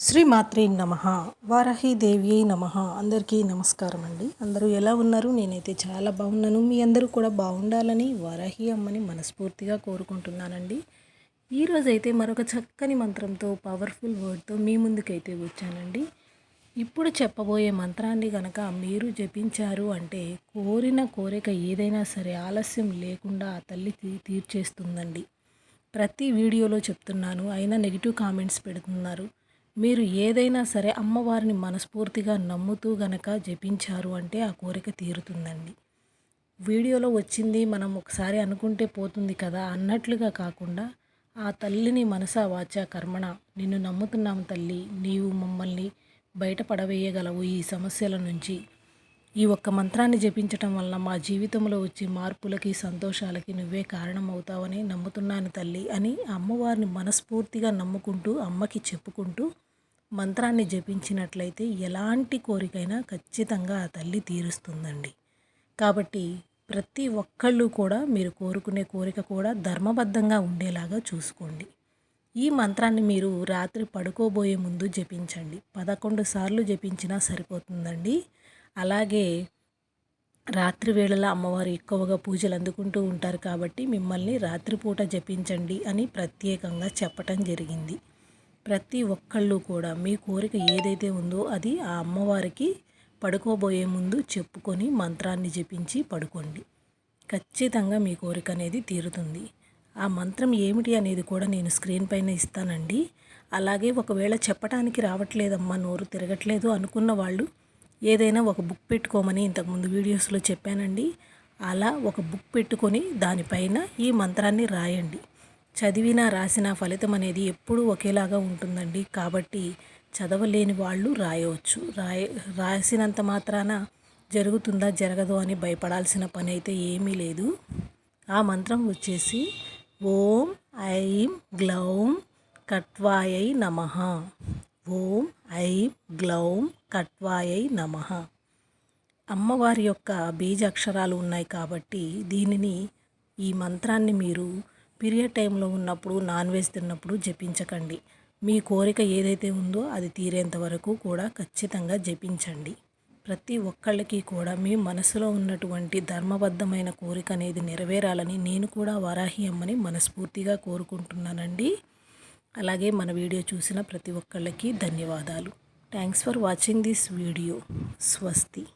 శ్రీ మాత్రే నమ వారాహీదేవి నమ అందరికీ నమస్కారం అండి. అందరూ ఎలా ఉన్నారు? నేనైతే చాలా బాగున్నాను. మీ అందరూ కూడా బాగుండాలని వారాహి అమ్మని మనస్ఫూర్తిగా కోరుకుంటున్నానండి. ఈరోజైతే మరొక చక్కని మంత్రంతో పవర్ఫుల్ వర్డ్తో మీ ముందుకైతే వచ్చానండి. ఇప్పుడు చెప్పబోయే మంత్రాన్ని గనక మీరు జపించారు అంటే కోరిన కోరిక ఏదైనా సరే ఆలస్యం లేకుండా ఆ తల్లి తీర్చేస్తుందండి. ప్రతి వీడియోలో చెప్తున్నాను. అయినా నెగిటివ్ కామెంట్స్ పెడుతున్నారు. మీరు ఏదైనా సరే అమ్మవారిని మనస్ఫూర్తిగా నమ్ముతూ గనక జపించారు అంటే ఆ కోరిక తీరుతుందండి. వీడియోలో వచ్చింది మనం ఒకసారి అనుకుంటే పోతుంది కదా అన్నట్లుగా కాకుండా ఆ తల్లిని మనసా వాచా కర్మణ నిన్ను నమ్ముతున్నాము తల్లి నీవు మమ్మల్ని బయటపడవేయగలవు ఈ సమస్యల నుంచి. ఈ ఒక్క మంత్రాన్ని జపించటం వలన మా జీవితంలో వచ్చే మార్పులకి సంతోషాలకి నువ్వే కారణమవుతావని నమ్ముతున్నాను తల్లి అని అమ్మవారిని మనస్ఫూర్తిగా నమ్ముకుంటూ అమ్మకి చెప్పుకుంటూ మంత్రాన్ని జపించినట్లయితే ఎలాంటి కోరికైనా ఖచ్చితంగా ఆ తల్లి తీరుస్తుందండి. కాబట్టి ప్రతి ఒక్కళ్ళు కూడా మీరు కోరుకునే కోరిక కూడా ధర్మబద్ధంగా ఉండేలాగా చూసుకోండి. ఈ మంత్రాన్ని మీరు రాత్రి పడుకోబోయే ముందు జపించండి. పదకొండు సార్లు జపించినా సరిపోతుందండి. అలాగే రాత్రి వేళలో అమ్మవారు ఎక్కువగా పూజలు అందుకుంటూ ఉంటారు కాబట్టి మిమ్మల్ని రాత్రిపూట జపించండి అని ప్రత్యేకంగా చెప్పటం జరిగింది. ప్రతి ఒక్కళ్ళు కూడా మీ కోరిక ఏదైతే ఉందో అది ఆ అమ్మవారికి పడుకోబోయే ముందు చెప్పుకొని మంత్రాన్ని జపించి పడుకోండి. ఖచ్చితంగా మీ కోరిక అనేది తీరుతుంది. ఆ మంత్రం ఏమిటి అనేది కూడా నేను స్క్రీన్ పైన ఇస్తానండి. అలాగే ఒకవేళ చెప్పడానికి రావట్లేదమ్మా నోరు తిరగట్లేదు అనుకున్న వాళ్ళు ఏదైనా ఒక బుక్ పెట్టుకోమని ఇంతకుముందు వీడియోస్లో చెప్పానండి. అలా ఒక బుక్ పెట్టుకొని దానిపైన ఈ మంత్రాన్ని రాయండి. చదివినా రాసిన ఫలితం అనేది ఎప్పుడూ ఒకేలాగా ఉంటుందండి. కాబట్టి చదవలేని వాళ్ళు రాయవచ్చు. రాయ రాసినంత మాత్రాన జరుగుతుందా జరగదు అని భయపడాల్సిన పని అయితే ఏమీ లేదు. ఆ మంత్రం వచ్చేసి ఓం ఐం గ్లౌం కట్వాయై నమ. ఓం ఐం గ్లౌం కట్వాయై నమ. అమ్మవారి యొక్క బీజ అక్షరాలు ఉన్నాయి కాబట్టి దీనిని ఈ మంత్రాన్ని మీరు పీరియడ్ టైంలో ఉన్నప్పుడు నాన్ వెజ్ తిన్నప్పుడు జపించకండి. మీ కోరిక ఏదైతే ఉందో అది తీరేంత వరకు కూడా ఖచ్చితంగా జపించండి. ప్రతి ఒక్కళ్ళకి కూడా మీ మనసులో ఉన్నటువంటి ధర్మబద్ధమైన కోరిక అనేది నెరవేరాలని నేను కూడా వరాహి అమ్మని మనస్ఫూర్తిగా కోరుకుంటున్నానండి. అలాగే మన వీడియో చూసిన ప్రతి ఒక్కళ్ళకి ధన్యవాదాలు. Thanks for watching this video స్వస్తి